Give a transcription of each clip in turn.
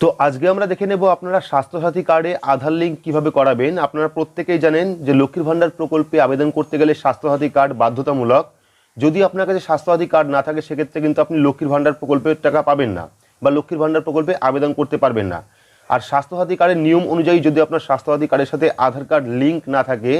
তো আজকে আমরা দেখে নেব আপনারা স্বাস্থ্যসাথী কার্ডে আধার লিঙ্ক কীভাবে করাবেন। আপনারা প্রত্যেকেই জানেন যে লক্ষ্মীর ভাণ্ডার প্রকল্পে আবেদন করতে গেলে স্বাস্থ্যসাথী কার্ড বাধ্যতামূলক। যদি আপনার কাছে স্বাস্থ্যসাথী কার্ড না থাকে, সেক্ষেত্রে কিন্তু আপনি লক্ষ্মীর ভাণ্ডার প্রকল্পের টাকা পাবেন না বা লক্ষ্মীর ভাণ্ডার প্রকল্পে আবেদন করতে পারবেন না। আর স্বাস্থ্যসাথী কার্ডের নিয়ম অনুযায়ী যদি আপনার স্বাস্থ্যসাথী কার্ডের সাথে আধার কার্ড লিঙ্ক না থাকে,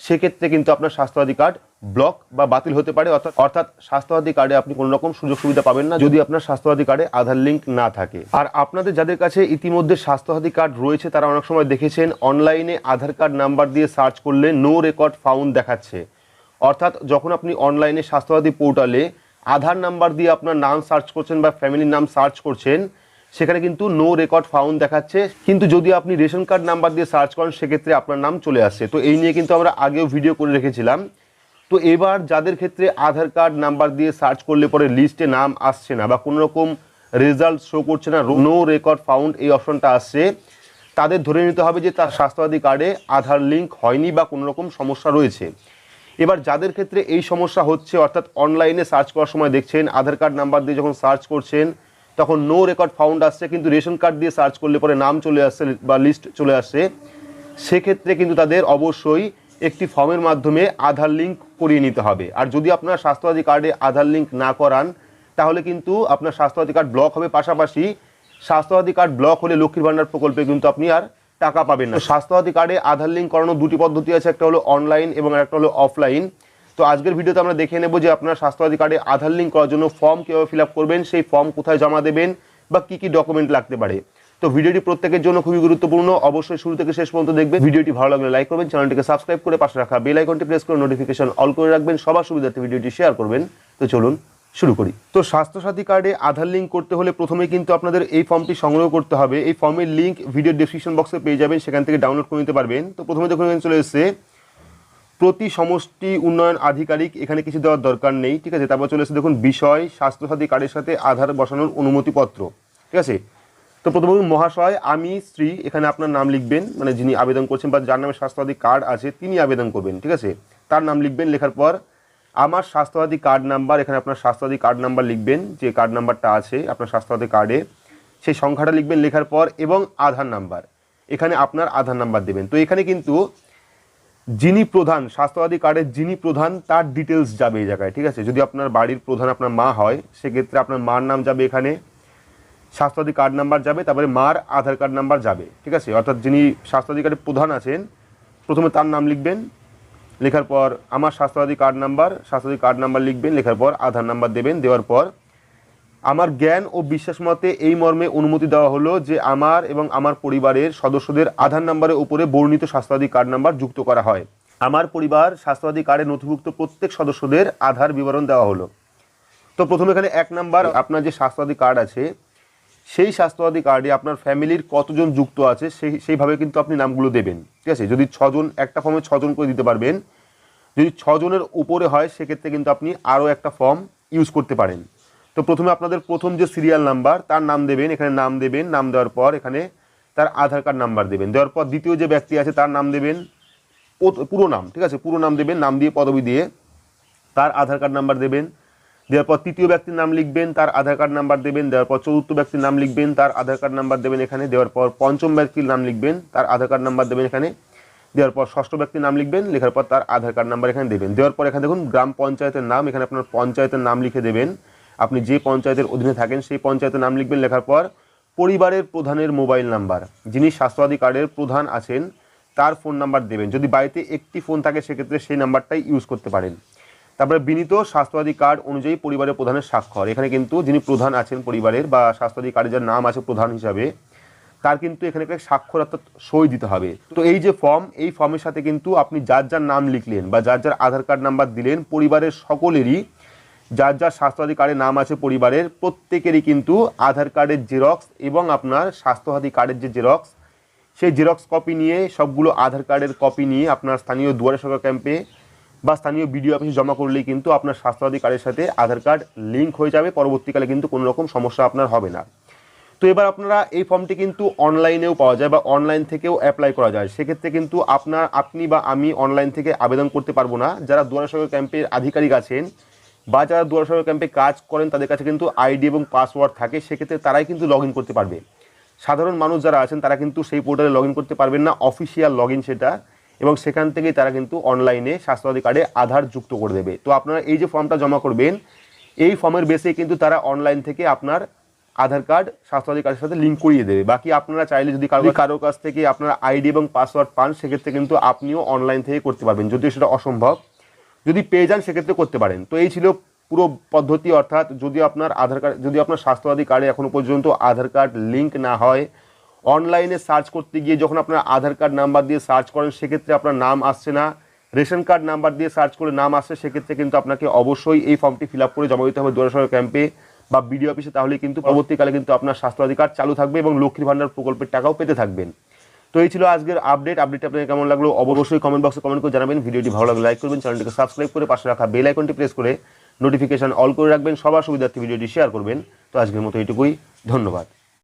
সেক্ষেত্রে কিন্তু আপনার স্বাস্থ্যসাথী কার্ড ব্লক বা বাতিল হতে পারে, অর্থাৎ অর্থাৎ স্বাস্থ্যসাথী কার্ডে আপনি কোনো রকম সুযোগ সুবিধা পাবেন না যদি আপনার স্বাস্থ্যসাথী কার্ডে আধার লিঙ্ক না থাকে। আর আপনাদের যাদের কাছে ইতিমধ্যে স্বাস্থ্যসাথী কার্ড রয়েছে, তারা অনেক সময় দেখেছেন অনলাইনে আধার কার্ড নাম্বার দিয়ে সার্চ করলে নো রেকর্ড ফাউন্ড দেখাচ্ছে। অর্থাৎ, যখন আপনি অনলাইনে স্বাস্থ্যসাথী পোর্টালে আধার নাম্বার দিয়ে আপনার নাম সার্চ করছেন বা ফ্যামিলির নাম সার্চ করছেন, সেখানে কিন্তু নো রেকর্ড ফাউন্ড দেখাচ্ছে। কিন্তু যদি আপনি রেশন কার্ড নাম্বার দিয়ে সার্চ করেন, সেক্ষেত্রে আপনার নাম চলে আসছে। তো এই নিয়ে কিন্তু আমরা আগেও ভিডিও করে রেখেছিলাম। তো এবার যাদের ক্ষেত্রে আধার কার্ড নাম্বার দিয়ে সার্চ করলে পরে লিস্টে নাম আসছে না বা কোনো রকম রেজাল্ট শো করছে না নো রেকর্ড ফাউন্ড এই অপশনটা আসছে, তাদের ধরে নিতে হবে যে তার স্বাস্থ্যসাথী কার্ডে আধার লিঙ্ক হয়নি বা কোনো রকম সমস্যা রয়েছে। এবার যাদের ক্ষেত্রে এই সমস্যা হচ্ছে, অর্থাৎ অনলাইনে সার্চ করার সময় দেখছেন, আধার কার্ড নাম্বার দিয়ে যখন সার্চ করছেন, তখন নো রেকর্ড ফাউন্ড আসছে, কিন্তু রেশন কার্ড দিয়ে সার্চ করলে পরে নাম চলে আসছে বা লিস্ট চলে আসছে। সেক্ষেত্রে কিন্তু তাদের অবশ্যই একটি ফর্মের মাধ্যমে আধার লিঙ্ক করিয়ে নিতে হবে। আর যদি আপনার স্বাস্থ্যসাথী কার্ডে আধার লিঙ্ক না করান, তাহলে কিন্তু আপনার স্বাস্থ্যসাথী কার্ড ব্লক হবে। পাশাপাশি স্বাস্থ্যসাথী কার্ড ব্লক হলে লক্ষ্মীর ভাণ্ডার প্রকল্পে কিন্তু আপনি আর টাকা পাবেন না। স্বাস্থ্যসাথী কার্ডে আধার লিঙ্ক করানোর দুটি পদ্ধতি আছে, একটা হলো অনলাইন এবং একটা হলো অফলাইন। তো আজকের ভিডিওতে আমরা দেখে নেব যে আপনার স্বাস্থ্যসাথী কার্ডে আধার লিঙ্ক করার জন্য ফর্ম কীভাবে ফিল করবেন, সেই ফর্ম কোথায় জমা দেবেন বা কী কী ডকুমেন্ট লাগতে পারে। তো ভিডিওটি প্রত্যেকের জন্য খুবই গুরুত্বপূর্ণ। অবশ্যই শুরু থেকে শেষ পর্যন্ত দেখবেন। ভিডিওটি ভালো লাগলে লাইক করবেন, চ্যানেলটিকে সাবস্ক্রাইব করে পাশে রাখা বেল আইকনটি প্রেস করে নোটিফিকেশন অল করে রাখবেন। সবার সুবিধার্থে ভিডিওটি শেয়ার করবেন। তো চলুন শুরু করি। তো স্বাস্থ্যসাথী কার্ডে আধার লিঙ্ক করতে হলে প্রথমে কিন্তু আপনাদের এই ফর্মটি সংগ্রহ করতে হবে। এই ফর্মের লিঙ্ক ভিডিও ডেসক্রিপশন বক্সে পেয়ে যাবেন, সেখান থেকে ডাউনলোড করে নিতে পারবেন। তো প্রথমে দেখুন, এখানে চলে এসেছে, প্রতি সমষ্টি উন্নয়ন আধিকারিক, এখানে কিছু দেওয়ার দরকার নেই, ঠিক আছে? তারপর চলে এসেছে, দেখুন, বিষয়, স্বাস্থ্যসাথী কার্ডের সাথে আধার বসানোর অনুমতিপত্র, ঠিক আছে? তো প্রথমে বলুন, মহাশয় আমি স্ত্রী এখানে আপনার নাম লিখবেন মানে যিনি আবেদন করছেন বা যার নামে স্বাস্থ্যসাথী কার্ড আছে তিনি আবেদন করবেন ঠিক আছে? তার নাম লিখবেন লেখার পর আমার স্বাস্থ্যসাথী কার্ড নাম্বার এখানে আপনার স্বাস্থ্যসাথী কার্ড নাম্বার লিখবেন যে কার্ড নাম্বারটা আছে আপনার স্বাস্থ্যসাথী কার্ডে সেই সংখ্যাটা লিখবেন লেখার পর এবং আধার নাম্বার এখানে আপনার আধার নাম্বার দেবেন। তো এখানে কিন্তু যিনি প্রধান স্বাস্থ্যসাথী কার্ডের যিনি প্রধান তার ডিটেলস যাবে এই জায়গায় ঠিক আছে? যদি আপনার বাড়ির প্রধান আপনার মা হয় সেক্ষেত্রে আপনার মার নাম যাবে এখানে স্বাস্থ্যসাথী কার্ড নাম্বার যাবে, তারপরে মার আধার কার্ড নাম্বার যাবে, ঠিক আছে? অর্থাৎ যিনি স্বাস্থ্যসাথী কার্ডের প্রধান আছেন, প্রথমে তার নাম লিখবেন, লেখার পর আমার Swasthyasathi card number Swasthyasathi card number লিখবেন, লেখার পর আধার নাম্বার দেবেন, দেওয়ার পর আমার জ্ঞান ও বিশ্বাস মতে এই মর্মে অনুমতি দেওয়া হলো যে আমার এবং আমার পরিবারের সদস্যদের আধার নাম্বারের উপরে বর্ণিত স্বাস্থ্যসাথী কার্ড নাম্বার যুক্ত করা হয়। আমার পরিবার স্বাস্থ্যসাথী কার্ডে নথিভুক্ত প্রত্যেক সদস্যদের আধার বিবরণ দেওয়া হলো। তো প্রথমে এখানে এক নাম্বার আপনার যে স্বাস্থ্যসাথী কার্ড আছে সেই স্বাস্থ্যসাথী কার্ডে আপনার ফ্যামিলির কতজন যুক্ত আছে, সেই, সেইভাবে কিন্তু আপনি নামগুলো দেবেন। ঠিক আছে? যদি ছজন, একটা ফর্মে ছজন করে দিতে পারবেন। যদি ছজনের উপরে হয়, সেক্ষেত্রে কিন্তু আপনি আরও একটা ফর্ম ইউজ করতে পারেন। তো প্রথমে আপনাদের প্রথম যে সিরিয়াল নাম্বার তার নাম দেবেন, এখানে নাম দেবেন, নাম দেওয়ার পর এখানে তার আধার কার্ড নাম্বার দেবেন। দেওয়ার পর দ্বিতীয় যে ব্যক্তি আছে, তার নাম দেবেন পুরো নাম, ঠিক আছে? পুরো নাম দেবেন, নাম দিয়ে পদবি দিয়ে তার আধার কার্ড নাম্বার দেবেন। দেওয়ার পর তৃতীয় ব্যক্তির নাম লিখবেন, তার আধার কার্ড নাম্বার দেবেন, দেওয়ার পর চতুর্থ ব্যক্তির নাম লিখবেন, তার আধার কার্ড নাম্বার দেবেন এখানে, দেওয়ার পর পঞ্চম ব্যক্তির নাম লিখবেন, তার আধার কার্ড নাম্বার দেবেন এখানে, দেওয়ার পর ষষ্ঠ ব্যক্তির নাম লিখবেন, লেখার পর তার আধার কার্ড নাম্বার এখানে দেবেন। দেওয়ার পর এখানে দেখুন, গ্রাম পঞ্চায়েতের নাম, এখানে আপনার পঞ্চায়েতের নাম লিখে দেবেন। আপনি যে পঞ্চায়েতের অধীনে থাকেন, সেই পঞ্চায়েতের নাম লিখবেন, লেখার পর পরিবারের প্রধানের মোবাইল নাম্বার, যিনি স্বাস্থ্যসাথী কার্ডের প্রধান আছেন, তার ফোন নাম্বার দেবেন। যদি বাড়িতে একটি ফোন থাকে, সেক্ষেত্রে সেই নাম্বারটাই ইউজ করতে পারেন। তারপরে বিনীত স্বাস্থ্যসাথী কার্ড অনুযায়ী পরিবারের প্রধানের স্বাক্ষর। এখানে কিন্তু যিনি প্রধান আছেন পরিবারের বা স্বাস্থ্যসাথী কার্ডের যার নাম আছে প্রধান হিসাবে, তার কিন্তু এখানে একটা স্বাক্ষর অর্থাৎ সই দিতে হবে। তো এই যে ফর্ম, এই ফর্মের সাথে কিন্তু আপনি যার যার নাম লিখলেন বা যার যার আধার কার্ড নাম্বার দিলেন, পরিবারের সকলেরই যার যার স্বাস্থ্যসাথী কার্ডের নাম আছে পরিবারের, প্রত্যেকেরই কিন্তু আধার কার্ডের জেরক্স এবং আপনার স্বাস্থ্যসাথী কার্ডের যে জেরক্স, সেই জেরক্স কপি নিয়ে সবগুলো আধার কার্ডের কপি নিয়ে আপনার স্থানীয় দুয়ারে সরকার ক্যাম্পে বা স্থানীয় বিডিও অফিসে জমা করলেই কিন্তু আপনার স্বাস্থ্যসাথী কার্ডের সাথে আধার কার্ড লিঙ্ক হয়ে যাবে, পরবর্তীকালে কিন্তু কোনো রকম সমস্যা আপনার হবে না। তো এবার আপনারা এই ফর্মটি কিন্তু অনলাইনেও পাওয়া যায় বা অনলাইন থেকেও অ্যাপ্লাই করা যায়। সেক্ষেত্রে কিন্তু আপনার, আপনি বা আমি অনলাইন থেকে আবেদন করতে পারব না। যারা দুয়ারে সরকার ক্যাম্পের আধিকারিক আছেন বা যারা দুয়ারে সরকার ক্যাম্পে কাজ করেন, তাদের কাছে কিন্তু আইডি এবং পাসওয়ার্ড থাকে। সেক্ষেত্রে তারাই কিন্তু লগ করতে পারবে। সাধারণ মানুষ যারা আছেন, তারা কিন্তু সেই পোর্টালে লগ করতে পারবেন না। অফিসিয়াল লগ সেটা। এবং সেখান থেকেই তারা কিন্তু অনলাইনে স্বাস্থ্যসাথী কার্ডে আধার যুক্ত করে দেবে। তো আপনারা এই যে ফর্মটা জমা করবেন এই ফর্মের বেসে কিন্তু তারা অনলাইন থেকে আপনার আধার কার্ড স্বাস্থ্যসাথী কার্ডের সাথে লিঙ্ক করিয়ে দেবে। বাকি আপনারা চাইলে যদি কারও কারোর কাছ থেকে আপনার আইডি এবং পাসওয়ার্ড পান সেক্ষেত্রে কিন্তু আপনিও অনলাইন থেকে করতে পারবেন যদিও সেটা অসম্ভব। যদি পেয়ে যান সেক্ষেত্রে করতে পারেন। তো এই ছিল পুরো পদ্ধতি অর্থাৎ যদি আপনার আধার কার্ড যদি আপনার স্বাস্থ্যসাথী কার্ডে এখনও পর্যন্ত আধার কার্ড লিঙ্ক না হয় অনলাইনে সার্চ করতে গিয়ে যখন আপনার আধার কার্ড নাম্বার দিয়ে সার্চ করেন, সেক্ষেত্রে আপনার নাম আসছে না। রেশন কার্ড নাম্বার দিয়ে সার্চ করে নাম আসছে, সেক্ষেত্রে কিন্তু আপনাকে অবশ্যই এই ফর্মটি ফিল করে জমা দিতে হবে দুয়ারসর ক্যাম্পে বা বিডিও অফিসে, তাহলে কিন্তু পরবর্তীকালে কিন্তু আপনার স্বাস্থ্য অধিকার চালু থাকবে এবং লক্ষ্মীর ভান্ডার প্রকল্পের টাকাও পেতে থাকবেন। তো এই ছিল আজকের আপডেট। আপডেট আপনাদের কেমন লাগল অবশ্যই কমেন্ট বক্সে কমেন্ট করে জানাবেন। ভিডিওটি ভালো লাগলে লাইক করবেন, চ্যানেলটিকে সাবস্ক্রাইব করে পাশে রাখা বেল আইকনটি প্রেস করে নোটিফিকেশন অল করে রাখবেন। সবার সুবিধার্থে ভিডিওটি শেয়ার করবেন। তো আজকের মতো এইটুকুই। ধন্যবাদ।